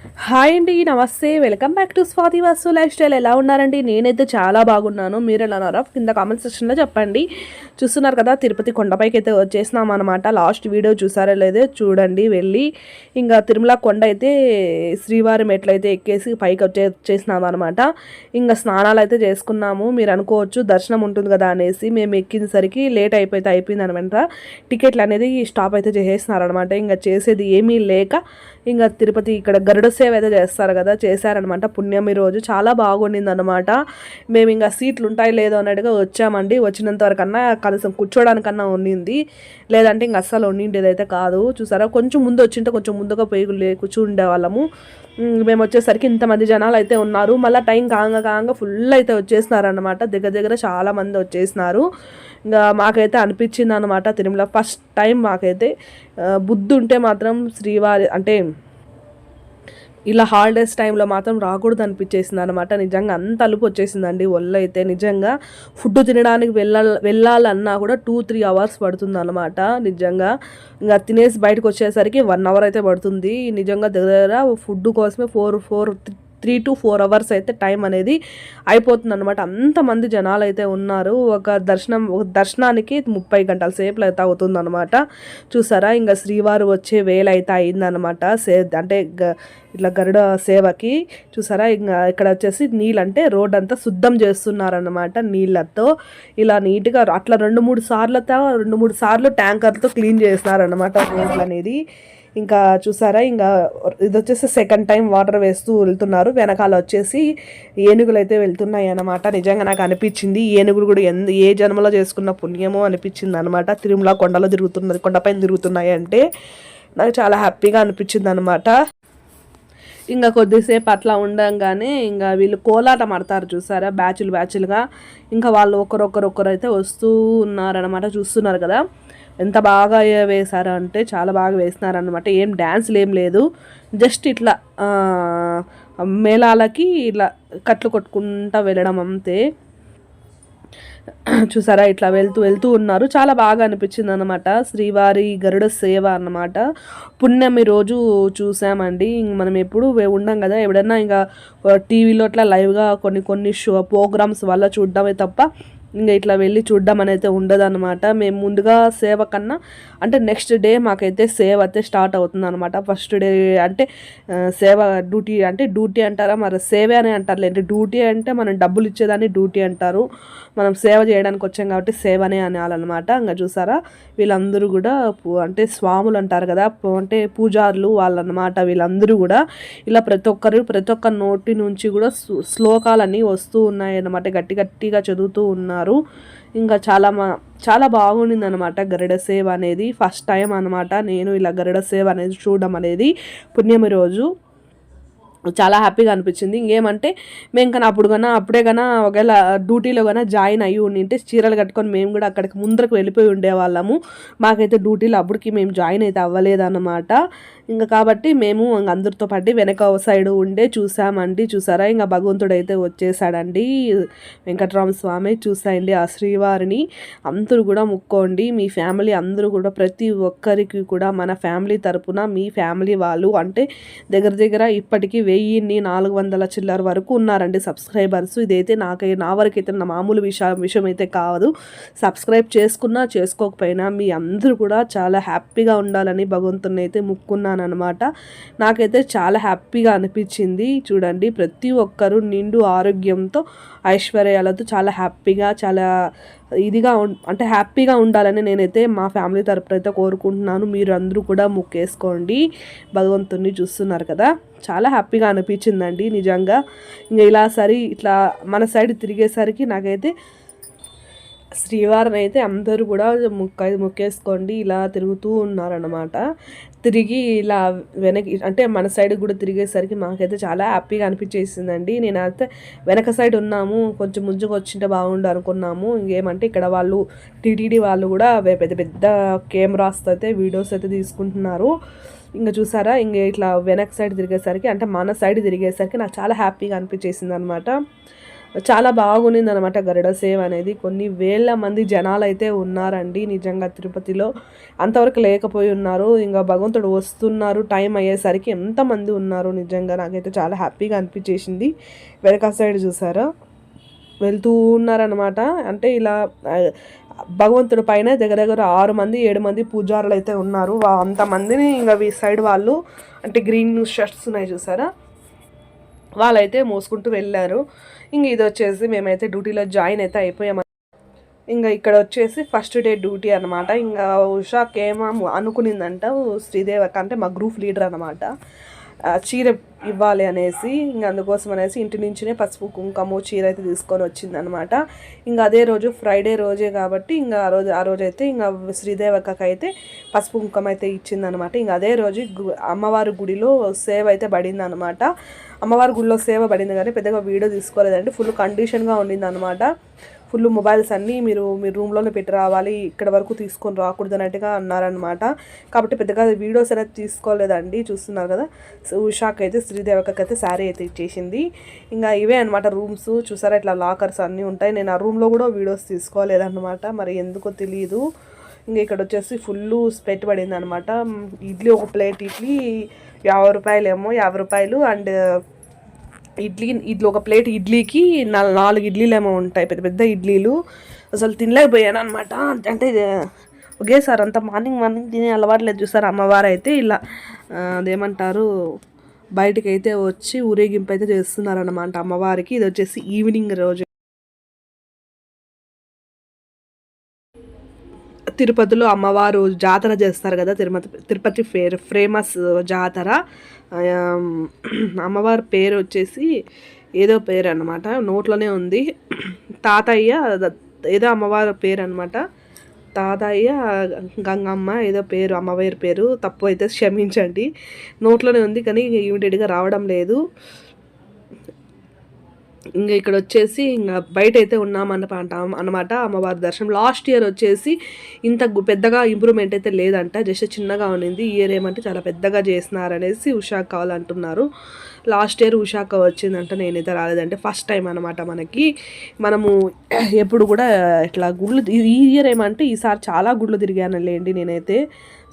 Hi అండి నమస్తే. Welcome back to Swathi Vasu lifestyle. ఎలా ఉన్నారండి? నేనైతే చాలా బాగున్నాను. మీరు ఎలా ఉన్నారో? కింద కామెంట్ సెక్షన్లో చెప్పండి. చూస్తున్నారు కదా తిరుపతి కొండపైకి అయితే వచ్చేసినాం అనమాట లాస్ట్ వీడియో చూసారో లేదో చూడండి వెళ్ళి. ఇంకా తిరుమల కొండ అయితే శ్రీవారి మెట్లు అయితే ఎక్కేసి పైకి వచ్చే వచ్చేసినాం అనమాట ఇంకా స్నానాలు అయితే చేసుకున్నాము. మీరు అనుకోవచ్చు దర్శనం ఉంటుంది కదా అనేసి మేము ఎక్కినసరికి లేట్ అయిపోతే అయిపోయింది అనమాట టికెట్లు అనేది స్టాప్ అయితే చేసేసినారనమాట ఇంకా చేసేది ఏమీ లేక ఇంకా తిరుపతి ఇక్కడ గరుడ సేవ అయితే చేస్తారు కదా చేశారనమాట. పుణ్యమి రోజు చాలా బాగుండింది అనమాట మేము ఇంకా సీట్లు ఉంటాయి లేదో అన్నట్టుగా వచ్చామండి. వచ్చినంత వరకన్నా కనీసం కూర్చోడానికన్నా ఉండింది. లేదంటే ఇంక అస్సలు ఉండిండేది అయితే కాదు. చూసారా? కొంచెం ముందు వచ్చింటే కొంచెం ముందుగా పోయి లే- కూర్చుండే వాళ్ళము. మేము వచ్చేసరికి ఇంతమంది జనాలు అయితే ఉన్నారు. మళ్ళీ టైం కాంగ కాంగ ఫుల్ అయితే వచ్చేసినారు అనమాట దగ్గర దగ్గర చాలామంది వచ్చేసినారు. ఇంకా మాకైతే అనిపించింది అనమాట తిరుమల. ఫస్ట్ టైం మాకైతే బుద్ధి ఉంటే మాత్రం శ్రీవారి అంటే ఇలా హాలిడేస్ టైంలో మాత్రం రాకూడదు అనిపించేసింది అనమాట నిజంగా అంత అలుపు వచ్చేసిందండి ఒళ్ళు అయితే. నిజంగా ఫుడ్ తినడానికి వెళ్ళాల వెళ్ళాలన్నా కూడా టూ త్రీ అవర్స్ పడుతుంది అనమాట నిజంగా ఇంకా తినేసి బయటకు వచ్చేసరికి వన్ అవర్ అయితే పడుతుంది. నిజంగా దగ్గర ఫుడ్ కోసమే four four three to four hours అయితే టైం అనేది అయిపోతుంది అనమాట అంతమంది జనాలు అయితే ఉన్నారు. ఒక దర్శనం ఒక దర్శనానికి ముప్పై గంటల సేపులు అయితే అవుతుంది అనమాట చూసారా? ఇంకా శ్రీవారు వచ్చే వేల అయితే అయిందనమాట సే అంటే గ- ఇట్లా గరుడ సేవకి. చూసారా? ఇంకా ఇక్కడ వచ్చేసి నీళ్ళు అంటే రోడ్ అంతా శుద్ధం చేస్తున్నారనమాట నీళ్ళతో. ఇలా నీట్గా అట్లా రెండు మూడు సార్లతో రెండు మూడు సార్లు ట్యాంకర్తో క్లీన్ చేస్తున్నారనమాట రోడ్లు అనేది ఇంకా చూసారా ఇంకా ఇది వచ్చేసి సెకండ్ టైం వాటర్ వేస్తూ వెళ్తున్నారు. వెనకాల వచ్చేసి ఏనుగులు అయితే వెళ్తున్నాయి అన్నమాట నిజంగా నాకు అనిపించింది. ఏనుగులు కూడా ఎందు ఏ జన్మలో చేసుకున్న పుణ్యమో అనిపించింది అనమాట తిరుమల కొండలో తిరుగుతున్నది కొండపైన తిరుగుతున్నాయి అంటే నాకు చాలా హ్యాపీగా అనిపించింది అనమాట ఇంకా కొద్దిసేపు అట్లా ఉండంగానే ఇంకా వీళ్ళు కోలాటం ఆడతారు చూసారా బ్యాచులు బ్యాచులుగా. ఇంకా వాళ్ళు ఒకరొకరొకరు అయితే వస్తూ ఉన్నారనమాట చూస్తున్నారు కదా. ఎంత బాగా వేశారు అంటే చాలా బాగా వేసినారనమాట ఏం డ్యాన్స్లు ఏం లేదు. జస్ట్ ఇట్లా మేళాలకి ఇట్లా కట్లు కొట్టుకుంటా వెళ్ళడం అంతే. చూసారా? ఇట్లా వెళ్తూ వెళ్తూ ఉన్నారు. చాలా బాగా అనిపించింది అనమాట శ్రీవారి గరుడ సేవ అన్నమాట. పుణ్యమి రోజు చూసామండి. మనం ఎప్పుడు ఉండం కదా. ఎప్పుడన్నా ఇంకా టీవీలో అట్లా లైవ్గా కొన్ని కొన్ని షో ప్రోగ్రామ్స్ వల్ల చూడడమే తప్ప ఇంకా ఇట్లా వెళ్ళి చూడడం అనేది ఉండదు అనమాట మేము ముందుగా సేవ కన్నా అంటే నెక్స్ట్ డే మాకైతే సేవ అయితే స్టార్ట్ అవుతుంది అనమాట ఫస్ట్ డే అంటే సేవ డ్యూటీ అంటే డ్యూటీ అంటారా? మరి సేవ అని అంటారు లేండి. డ్యూటీ అంటే మనం డబ్బులు ఇచ్చేదాన్ని డ్యూటీ అంటారు. మనం సేవ చేయడానికి వచ్చాం కాబట్టి సేవనే అనాలన్నమాట. ఇంకా చూసారా? వీళ్ళందరూ కూడా అంటే స్వాములు అంటారు కదా అంటే పూజారులు వాళ్ళన్నమాట వీళ్ళందరూ కూడా. ఇలా ప్రతి ఒక్కరు ప్రతి ఒక్క నోటి నుంచి కూడా శ్లోకాలన్నీ వస్తూ ఉన్నాయి అన్నమాట గట్టి గట్టిగా చదువుతూ ఉన్నారు ఇంకా చాలా మా చాలా బాగుండింది అనమాట గరుడ సేవ అనేది. ఫస్ట్ టైం అనమాట నేను ఇలా గరుడ సేవ అనేది చూడడం అనేది పుణ్యమి రోజు. చాలా హ్యాపీగా అనిపించింది. ఇంకేమంటే మేము కన్నా అప్పుడు కన్నా అప్పుడే కన్నా ఒకవేళ డ్యూటీలో కన్నా జాయిన్ అయ్యి ఉండింటే చీరలు కట్టుకొని మేము కూడా అక్కడికి ముందరకు వెళ్ళిపోయి ఉండేవాళ్ళము. మాకైతే డ్యూటీలో అప్పటికి మేము జాయిన్ అయితే అవ్వలేదన్నమాట. ఇంకా కాబట్టి మేము అందరితో పాటు వెనక సైడ్ ఉండే చూసామండి. చూసారా? ఇంకా భగవంతుడు అయితే వచ్చేసాడండి. వెంకటరామ స్వామి చూసాయండి ఆ శ్రీవారిని. అందరూ కూడా ముక్కోండి. మీ ఫ్యామిలీ అందరూ కూడా ప్రతి ఒక్కరికి కూడా మన ఫ్యామిలీ తరపున మీ ఫ్యామిలీ వాళ్ళు అంటే దగ్గర దగ్గర ఇప్పటికీ వెయ్యిన్ని నాలుగు వందల చిల్లర వరకు ఉన్నారండి సబ్స్క్రైబర్స్. ఇదైతే నాకై నా వరకైతే నా మామూలు విషయం విషయం అయితే కాదు. సబ్స్క్రైబ్ చేసుకున్నా చేసుకోకపోయినా మీ అందరూ కూడా చాలా హ్యాపీగా ఉండాలని భగవంతుని అయితే ముక్కున్నాను అనమాట నాకైతే చాలా హ్యాపీగా అనిపించింది. చూడండి ప్రతి ఒక్కరూ నిండు ఆరోగ్యంతో ఐశ్వర్యాలతో చాలా హ్యాపీగా చాలా ఇదిగా అంటే హ్యాపీగా ఉండాలని నేనైతే మా ఫ్యామిలీ తరపున అయితే కోరుకుంటున్నాను. మీరు అందరూ కూడా ముక్కేసుకోండి. భగవంతుని చూస్తున్నారు కదా. చాలా హ్యాపీగా అనిపించిందండి నిజంగా. ఇంకా ఇలా సరి ఇట్లా మన సైడ్ తిరిగేసరికి నాకైతే శ్రీవారిని అయితే అందరూ కూడా ముక్క ముక్కేసుకోండి ఇలా తిరుగుతూ ఉన్నారనమాట తిరిగి ఇలా వెనక్కి అంటే మన సైడ్ కూడా తిరిగేసరికి మాకైతే చాలా హ్యాపీగా అనిపించేసిందండి. నేనైతే వెనక సైడ్ ఉన్నాము కొంచెం ముందుకు వచ్చింటే బాగుండు అనుకున్నాము. ఇంకేమంటే ఇక్కడ వాళ్ళు టీటీడీ వాళ్ళు కూడా పెద్ద పెద్ద కెమెరాస్తో అయితే వీడియోస్ అయితే తీసుకుంటున్నారు. ఇంకా చూసారా ఇంక ఇట్లా వెనక సైడ్ తిరిగేసరికి అంటే మన సైడ్ తిరిగేసరికి నాకు చాలా హ్యాపీగా అనిపించేసింది అనమాట చాలా బాగుండింది అనమాట గరుడ సేవ్ అనేది. కొన్ని వేల మంది జనాలు అయితే ఉన్నారండి నిజంగా తిరుపతిలో. అంతవరకు లేకపోయి ఉన్నారు. ఇంకా భగవంతుడు వస్తున్నారు. టైం అయ్యేసరికి ఎంతమంది ఉన్నారు నిజంగా నాకైతే చాలా హ్యాపీగా అనిపించేసింది. వెనక సైడ్ చూసారా? వెళ్తూ ఉన్నారనమాట అంటే ఇలా భగవంతుడి పైన దగ్గర దగ్గర ఆరు మంది ఏడు మంది పూజారులు అయితే ఉన్నారు. వా- అంతమందిని ఇంకా ఈ సైడ్ వాళ్ళు అంటే గ్రీన్ షర్ట్స్ ఉన్నాయి చూసారా? వాళ్ళైతే మోసుకుంటూ వెళ్ళారు. ఇంక ఇది వచ్చేసి మేమైతే డ్యూటీలో జాయిన్ అయితే అయిపోయాం ఇంకా ఇక్కడ వచ్చేసి ఫస్ట్ డే డ్యూటీ అనమాట ఇంకా ఉషాకేమో అనుకునిందంట శ్రీదేవక అంటే మా గ్రూప్ లీడర్ అనమాట చీర ఇవ్వాలి అనేసి ఇంకా అందుకోసం అనేసి ఇంటి నుంచినే పసుపు కుంకుమ చీర అయితే తీసుకొని వచ్చిందనమాట. ఇంకా అదే రోజు ఫ్రైడే రోజే కాబట్టి ఇంకా ఆ రోజు ఆ రోజు అయితే ఇంకా శ్రీదేవకకి అయితే పసుపు కుంకుమ అయితే ఇచ్చిందనమాట. ఇంకా అదే రోజు గు- అమ్మవారి గుడిలో సేవ అయితే పడింది అనమాట అమ్మవారి గుడిలో సేవ పడింది కానీ పెద్దగా వీడియో తీసుకోలేదండి. ఫుల్ కండిషన్గా ఉండింది అనమాట ఫుల్ మొబైల్స్ అన్నీ మీరు మీ రూమ్లోనే పెట్టి రావాలి ఇక్కడ వరకు తీసుకొని రాకూడదు అన్నట్టుగా అన్నారనమాట. కాబట్టి పెద్దగా వీడియోస్ అనేది తీసుకోలేదండి. చూస్తున్నారు కదా సో అయితే శ్రీదేవి అయితే శారీ అయితే ఇచ్చేసింది. ఇంకా ఇవే అనమాట రూమ్స్ చూసారా ఇట్లా లాకర్స్ అన్నీ ఉంటాయి. నేను ఆ రూమ్లో కూడా వీడియోస్ తీసుకోలేదన్నమాట. మరి ఎందుకో తెలియదు ఇంకా ఇక్కడ వచ్చేసి ఫుల్ స్పెట్ పడింది అనమాట ఇడ్లీ ఒక ప్లేట్ ఇడ్లీ యాభై రూపాయలేమో యాభై రూపాయలు అండ్ ఇడ్లీ ఇడ్లీ ఒక ప్లేట్ ఇడ్లీకి నాలుగు నాలుగు ఇడ్లీలు ఏమో ఉంటాయి. పెద్ద పెద్ద ఇడ్లీలు. అసలు తినలేకపోయాను అనమాట అంటే ఒకేసారి అంత మార్నింగ్ మార్నింగ్ తినే అలవాటు లేదు. చూసారు అమ్మవారు అయితే ఇలా అదేమంటారు బయటికి అయితే వచ్చి ఊరేగింపు అయితే చేస్తున్నారనమాట అమ్మవారికి. ఇది వచ్చేసి ఈవినింగ్ రోజు. తిరుపతిలో అమ్మవారు జాతర చేస్తారు కదా తిరుపతి తిరుపతి ఫేర్ ఫేమస్ జాతర. అమ్మవారి పేరు వచ్చేసి ఏదో పేరు అనమాట నోట్లోనే ఉంది. తాతయ్య ఏదో అమ్మవారి పేరు అనమాట తాతయ్య గంగమ్మ ఏదో పేరు అమ్మవారి పేరు తప్పు అయితే క్షమించండి. నోట్లోనే ఉంది కానీ ఇమీడియట్గా రావడం లేదు. ఇంకా ఇక్కడ వచ్చేసి ఇంకా బయట అయితే ఉన్నామన్నమాట అనమాట అమ్మవారి దర్శనం లాస్ట్ ఇయర్ వచ్చేసి ఇంత పెద్దగా ఇంప్రూవ్మెంట్ అయితే లేదంట. జస్ట్ చిన్నగా ఉండింది ఇయర్ ఏమంటే చాలా పెద్దగా చేసినారనేసి ఉషాక్ కావాలంటున్నారు లాస్ట్ ఇయర్ ఉషాక వచ్చిందంట నేనైతే రాలేదంటే ఫస్ట్ టైం అనమాట మనకి. మనము ఎప్పుడు కూడా ఇట్లా గుళ్ళు ఈ ఈ ఇయర్ ఏమంటే ఈసారి చాలా గుళ్ళు తిరిగాను లేండి నేనైతే.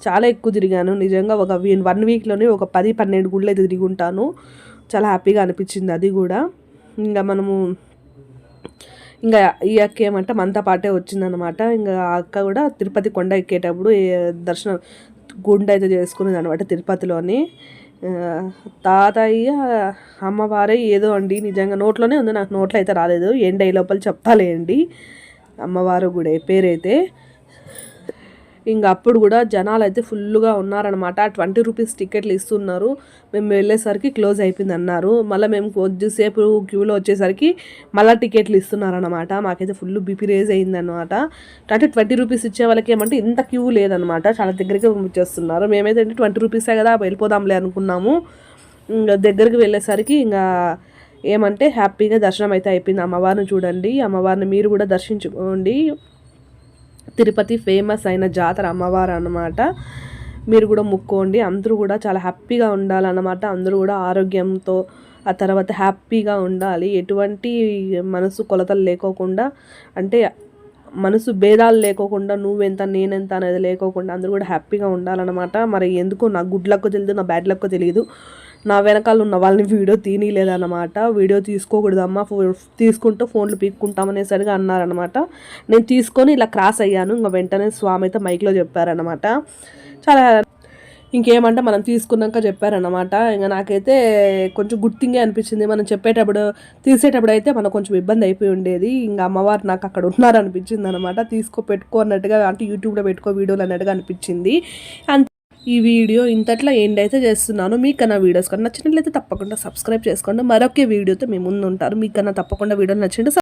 చాలా ఎక్కువ తిరిగాను. నిజంగా ఒక వన్ వీక్లోనే ఒక పది పన్నెండు గుళ్ళు అయితే తిరిగి ఉంటాను. చాలా హ్యాపీగా అనిపించింది అది కూడా. ఇంకా మనము ఇంకా ఈ అక్క ఏమంటే మనతో పాటే వచ్చిందనమాట ఇంకా ఆ అక్క కూడా తిరుపతి కొండ ఎక్కేటప్పుడు దర్శనం గుండె అయితే చేసుకునేది అనమాట తిరుపతిలోని తాతయ్య అమ్మవారే ఏదో అండి నిజంగా నోట్లోనే ఉంది నాకు నోట్లో అయితే రాలేదు ఎండ్ అయ్యే లోపల చెప్పాలేండి అమ్మవారు కూడా పేరైతే. ఇంకా అప్పుడు కూడా జనాలు అయితే ఫుల్గా ఉన్నారనమాట ట్వంటీ రూపీస్ టికెట్లు ఇస్తున్నారు. మేము వెళ్ళేసరికి క్లోజ్ అయిపోయింది అన్నారు మళ్ళీ మేము కొద్దిసేపు క్యూలో వచ్చేసరికి మళ్ళీ టికెట్లు ఇస్తున్నారనమాట మాకైతే ఫుల్ బీపీ రేజ్ అయిందనమాట అంటే ట్వంటీ రూపీస్ ఇచ్చే వాళ్ళకి ఏమంటే ఇంత క్యూ లేదనమాట చాలా దగ్గరికి వచ్చేస్తున్నారు. మేమైతే అంటే ట్వంటీ రూపీసే కదా వెళ్ళిపోదాంలే అనుకున్నాము. ఇంకా దగ్గరికి వెళ్ళేసరికి ఇంకా ఏమంటే హ్యాపీగా దర్శనం అయితే అయిపోయింది. అమ్మవారిని చూడండి అమ్మవారిని మీరు కూడా దర్శించుకోండి. తిరుపతి ఫేమస్ అయిన జాతర అమ్మవారు అన్నమాట. మీరు కూడా ముక్కోండి. అందరూ కూడా చాలా హ్యాపీగా ఉండాలన్నమాట. అందరూ కూడా ఆరోగ్యంతో ఆ తర్వాత హ్యాపీగా ఉండాలి. ఎటువంటి మనసు కొలతలు లేకోకుండా అంటే మనసు భేదాలు లేకోకుండా నువ్వెంత నేనెంత అనేది లేకోకుండా అందరూ కూడా హ్యాపీగా ఉండాలన్నమాట. మరి ఎందుకో నా గుడ్ లక్కో తెలియదు నా బ్యాడ్ లక్కో తెలియదు. నా వెనకాల ఉన్న వాళ్ళని వీడియో తీయలేదన్నమాట వీడియో తీసుకోకూడదమ్మా తీసుకుంటూ ఫోన్లు పీక్కుంటామనేసరిగా అన్నారనమాట నేను తీసుకొని ఇలా క్రాస్ అయ్యాను. ఇంకా వెంటనే స్వామి అయితే మైక్లో చెప్పారనమాట చాలా ఇంకేమంటే మనం తీసుకున్నాక చెప్పారనమాట ఇంకా నాకైతే కొంచెం గుర్తింగే అనిపించింది. మనం చెప్పేటప్పుడు తీసేటప్పుడు అయితే మనకు కొంచెం ఇబ్బంది అయిపోయి ఉండేది. ఇంకా అమ్మవారు నాకు అక్కడ ఉన్నారనిపించింది అనమాట తీసుకో పెట్టుకో అన్నట్టుగా అంటే యూట్యూబ్లో పెట్టుకో వీడియోలు అన్నట్టుగా అనిపించింది. అంతే. ఈ వీడియో ఇంతట్లో ఎండ్ అయితే చేస్తున్నాను. మీకు వీడియోస్ కన్నా నచ్చినట్లయితే తప్పకుండా సబ్స్క్రైబ్ చేసుకోండి. మరొక వీడియోతో మేము ముందు ఉంటారు మీకు కన్నా తప్పకుండా వీడియో నచ్చింటే